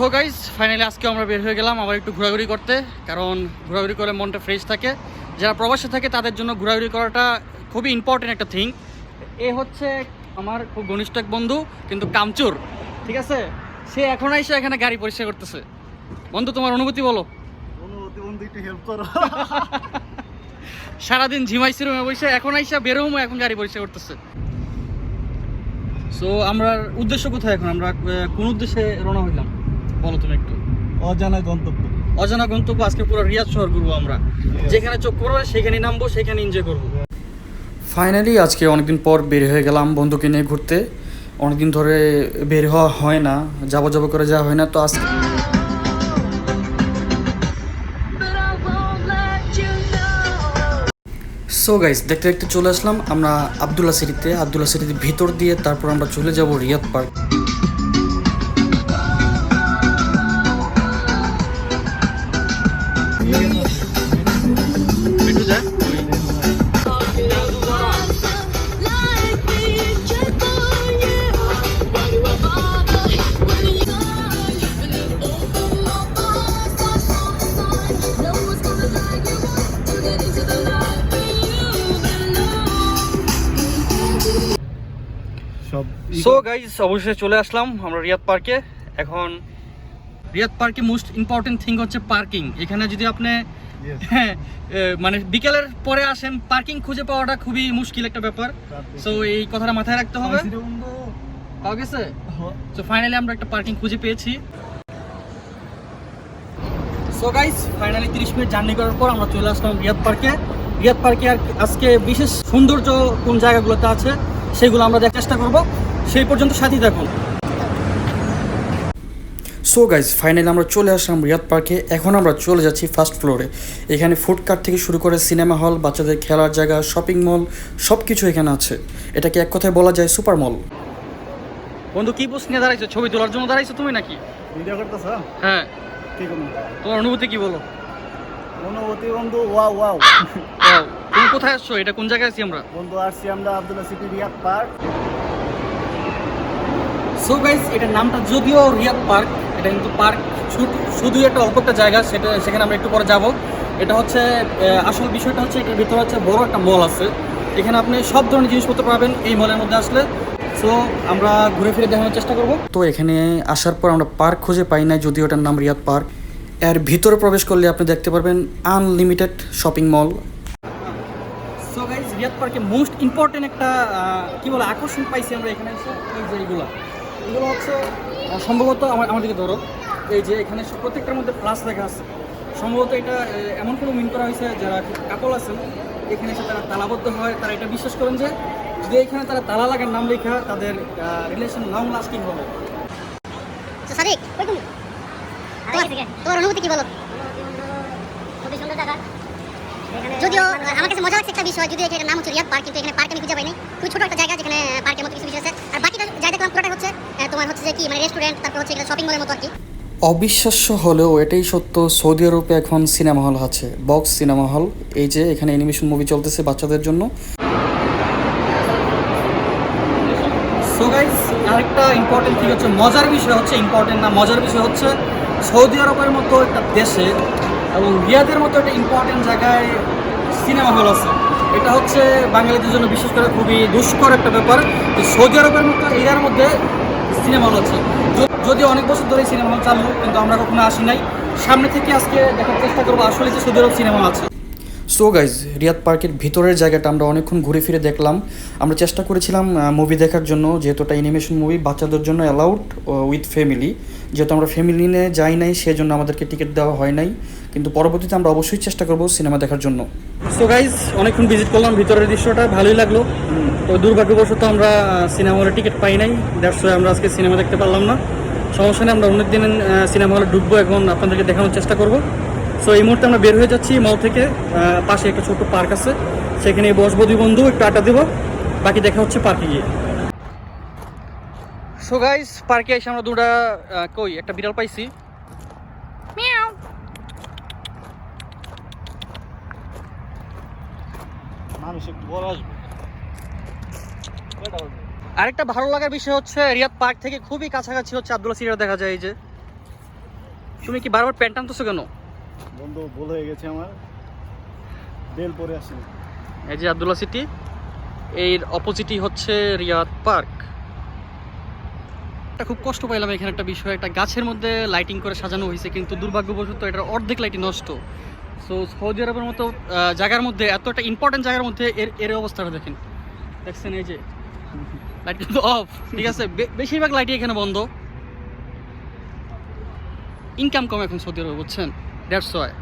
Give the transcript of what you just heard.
So guys finally আজকে আমরা বের হয়ে গেলাম আবার একটু ঘোরাঘুরি করতে কারণ ঘোরাঘুরি করলে মনটা ফ্রেশ থাকে। যারা প্রবাসে থাকে তাদের জন্য ঘোরাঘুরি করাটা খুবই ইম্পর্টেন্ট একটা থিং এ হচ্ছে আমার খুব ঘনিষ্ঠ এক বন্ধু কিন্তু কামচুর ঠিক আছে? সে এখন এসে এখানে গাড়ি পরিষ্কার করতেছে। বন্ধু তোমার অনুভূতি বলো। অনুভূতি বন্ধু একটু হেল্প করো। সারাদিন ঝিমাইছি রুমে বসে এখন আইসা বেরোমো এখন গাড়ি পরিষ্কার করতেছে। সো আমরা উদ্দেশ্য কোথায় এখন? আমরা কোন উদ্দেশ্যে রওনা হইলাম? বলো তুমি একটু। অজানা গন্তব্য। অজানা গন্তব্য আজকে পুরো রিয়াদ শহর ঘুরবো আমরা। যেখানে চোখ পড়বে সেখানে নামবো সেখানে এনজয় করব। ফাইনালি আজকে অনেকদিন পর বের হয়ে গেলাম বন্ধুকে নিয়ে ঘুরতে। অনেকদিন ধরে বের হওয়া হয় না যাব যাব করে যাওয়া হয় না তো আজকে. সো গাইস দেখতে দেখতে চলে আসলাম আমরা আবদুল্লা সিটিতে। আবদুল্লা সিটির ভিতর দিয়ে তারপর আমরা চলে যাব রিয়াদ পার্ক। সো গাইস অবশ্যই চলে আসলাম আমরা রিয়াদ পার্কে। এখন রিয়াদ পার্কে মোস্ট ইম্পর্টেন্ট থিং হচ্ছে পার্কিং এখানে যদি আপনি হ্যাঁ, মানে বিকেলের পরে আসেন পার্কিং খুঁজে পাওয়াটা খুবই মুশকিল একটা ব্যাপার। সো এই কথাটা মাথায় রাখতে হবে। পাওয়া গেছে? হ। সো ফাইনালি আমরা একটা পার্কিং খুঁজে পেয়েছি। সো গাইস ফাইনালি তিরিশ মিনিট জার্নি করার পর আমরা চলে আসলাম রিয়াদ পার্কে। রিয়াদ পার্কে আর আজকে বিশেষ সৌন্দর্য কোন জায়গাগুলোতে আছে সেগুলো আমরা দেখার চেষ্টা করব। সেই পর্যন্ত সাথী থাকুন। সো গাইজ ফাইনালি আমরা চলে আসলাম রিয়াদ পার্কে। এখন আমরা চলে যাচ্ছি ফার্স্ট ফ্লোরে এখানে ফুড কার্ট থেকে শুরু করে সিনেমা হল বাচ্চাদের খেলার জায়গা শপিং মল সব কিছু এখানে আছে। এটাকে এক কথায় বলা যায় সুপার মল বন্ধু কি পোস্ট নিয়ে দাঁড়াইছো? ছবি তোলার জন্য দাঁড়াইছো তুমি নাকি? ভিডিও করতেছ? হ্যাঁ। কি তোমার অনুভূতি কি বলো? অনুভূতি বন্ধু ওয়াও ওয়াও তুমি কোথায় আসছো? এটা কোন জায়গায় আছি আমরা? বন্ধু আসছি আমরা Abdullah city Riyadh park. So guys এটার নামটা যদিও রিয়াদ পার্ক, এটা কিন্তু পার্ক, শুধু একটা অল্প একটা জায়গা, সেটা, সেখানে আমরা একটু পরে যাব। এটা হচ্ছে আসল বিষয়টা হচ্ছে, এটার ভিতরে হচ্ছে বড় একটা মল আছে। এখানে আপনি সব ধরনের জিনিসপত্র পাবেন এই মলের মধ্যে আসলে। সো আমরা ঘুরে ফিরে দেখানোর চেষ্টা করব। তো এখানে আসার পর আমরা পার্ক খুঁজে পাই না যদিও এটার নাম রিয়াদ পার্ক। এর ভিতরে প্রবেশ করলে আপনি দেখতে পারবেন unlimited shopping mall so guys Riyadh পার্কে মোস্ট ইম্পর্টেন্ট একটা কি বলে, আকর্ষণ পাইছি আমরা এখানে এসে এই যে এইগুলো এগুলো হচ্ছে সম্ভবত আমার আমাদেরকে ধরো। এই যে এখানে প্রত্যেকটার মধ্যে প্লাস লেখা আছে। সম্ভবত এটা এমন কোনো মিন করা হয়েছে যারা কাপল আছেন। এখানে এসে তারা তালাবদ্ধ হয়। তারা এটা বিশ্বাস করেন যে, যদি এখানে তারা তালা লাগার নাম লেখা, তাদের রিলেশন লং লাস্টিং হবে। অনুভূতি কি আমার কাছে মজা লাগছে একটা বিষয়, যদিও এটার নাম হচ্ছে রিয়াদ পার্ক, কিন্তু এখানে পার্ক আমি খুঁজে পাইনি। খুবই ছোট একটা জায়গা যেখানে পার্কের মতো কিছু বিষয় আছে আর বাকিটা যাই দেখলাম পুরোটা হচ্ছে আহ, তোমার হচ্ছে যে কি মানে রেস্টুরেন্ট তারপর হচ্ছে শপিং মলের মতো আর কি? অবিশ্বাস্য হলেও এটাই সত্য, সৌদি আরবে এখন সিনেমা হল আছে বক্স সিনেমা হল এই যে এখানে অ্যানিমেশন মুভি চলতেছে বাচ্চাদের জন্য। সো গাইস আরেকটা ইম্পর্টেন্ট থিং হচ্ছে, মজার বিষয় হচ্ছে ইম্পর্টেন্ট না, মজার বিষয় হচ্ছে সৌদি আরবের মতো একটা দেশে এবং রিয়াদের মতো একটা ইম্পর্টেন্ট জায়গায় সিনেমা হল আছে। এটা হচ্ছে বাঙালিদের জন্য বিশেষ করে খুবই দুষ্কর একটা ব্যাপার সৌদি আরবের মতো এরিয়ার মধ্যে সিনেমা হল আছে যদি অনেক বছর ধরে সিনেমা হল চালু, কিন্তু আমরা কখনো আসি নাই। সামনে থেকে আজকে দেখার চেষ্টা করব আসলে যে সৌদি আরব সিনেমা আছে। সো গাইজ রিয়াদ পার্কের ভিতরের জায়গাটা আমরা অনেকক্ষণ ঘুরে ফিরে দেখলাম। আমরা চেষ্টা করেছিলাম মুভি দেখার জন্য, যেহেতু এটা অ্যানিমেশন মুভি বাচ্চাদের জন্য অ্যালাউড উইথ ফ্যামিলি যেহেতু আমরা ফ্যামিলি নিয়ে যাই নাই, সেজন্য আমাদেরকে টিকিট দেওয়া হয় নাই। কিন্তু পরবর্তীতে আমরা অবশ্যই চেষ্টা করব সিনেমা দেখার জন্য। সো গাইজ অনেকক্ষণ ভিজিট করলাম, ভিতরের দৃশ্যটা ভালোই লাগল। তো দুর্ভাগ্যবশত আমরা সিনেমা হলে টিকিট পাই নাই। দ্যাটস আমরা আজকে সিনেমা দেখতে পারলাম না। সমস্যা নেই, আমরা অনেক দিন সিনেমা হলে ঢুকবো এখন আপনাদেরকে দেখানোর চেষ্টা করব। সো এই মুহূর্তে আমরা বের হয়ে যাচ্ছি মল থেকে পাশে একটা ছোট্ট পার্ক আছে। সেখানে বসবো দুই বন্ধু, একটু আটা দেবো। বাকি দেখা হচ্ছে পার্কে গিয়ে। সো গাইস পার্কে এসে আমরা দুটা কই, একটা বিড়াল পাইছি। মানুষ একটু বড় আসবে। আরেকটা ভালো লাগার বিষয় হচ্ছে রিয়াদ পার্ক থেকে খুবই কাছাকাছি হচ্ছে আব্দুল্লাহ সিরিয়ার দেখা যায় এই যে। তুমি কি বারবার প্যান্ট আনতেছো কেন? বন্ধু ভুল হয়ে গেছে আমার। বেল পরে আসেনি এই যে আবদুল্লা সিটি এর অপোজিটই হচ্ছে রিয়াদ পার্ক। এটা খুব কষ্ট পাইলাম এখানে একটা বিষয় একটা গাছের মধ্যে লাইটিং করে সাজানো হয়েছে কিন্তু দুর্ভাগ্যবশত এটার অর্ধেক লাইটিং নষ্ট। সো সৌদি আরবের মতো জায়গার মধ্যে এত একটা ইম্পর্টেন্ট জায়গার মধ্যে এর এর অবস্থাটা দেখেন। দেখছেন এই যে লাইট কিন্তু অফ ঠিক আছে? বেশিরভাগ লাইটই এখানে বন্ধ। ইনকাম কম এখন সৌদি আরবে, বুঝছেন? That's why